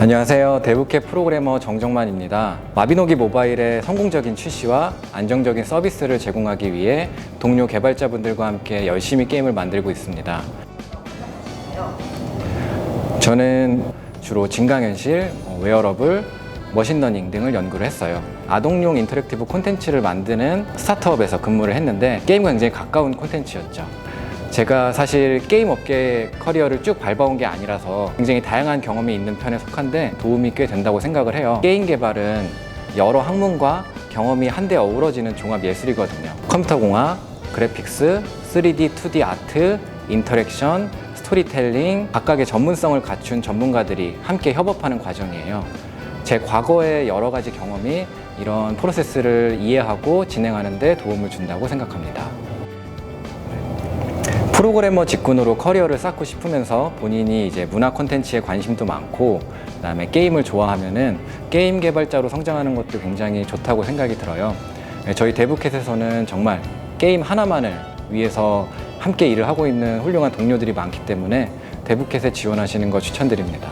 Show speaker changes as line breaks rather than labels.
안녕하세요. 대북해 프로그래머 정정만입니다. 마비노기 모바일의 성공적인 출시와 안정적인 서비스를 제공하기 위해 동료 개발자분들과 함께 열심히 게임을 만들고 있습니다. 저는 주로 증강현실, 어, 웨어러블, 머신러닝 등을 연구를 했어요. 아동용 인터랙티브 콘텐츠를 만드는 스타트업에서 근무를 했는데 게임과 굉장히 가까운 콘텐츠였죠. 제가 사실 게임 업계 커리어를 쭉 밟아온 게 아니라서 굉장히 다양한 경험이 있는 편에 속한데 도움이 꽤 된다고 생각을 해요. 게임 개발은 여러 학문과 경험이 한데 어우러지는 종합 예술이거든요. 컴퓨터 공학, 그래픽스, 3D, 2D 아트, 인터랙션, 스토리텔링, 각각의 전문성을 갖춘 전문가들이 함께 협업하는 과정이에요. 제 과거의 여러 가지 경험이 이런 프로세스를 이해하고 진행하는 데 도움을 준다고 생각합니다. 프로그래머 직군으로 커리어를 쌓고 싶으면서 본인이 이제 문화 콘텐츠에 관심도 많고 그다음에 게임을 좋아하면은 게임 개발자로 성장하는 것도 굉장히 좋다고 생각이 들어요. 네, 저희 데브캣에서는 정말 게임 하나만을 위해서 함께 일을 하고 있는 훌륭한 동료들이 많기 때문에 데브캣에 지원하시는 거 추천드립니다.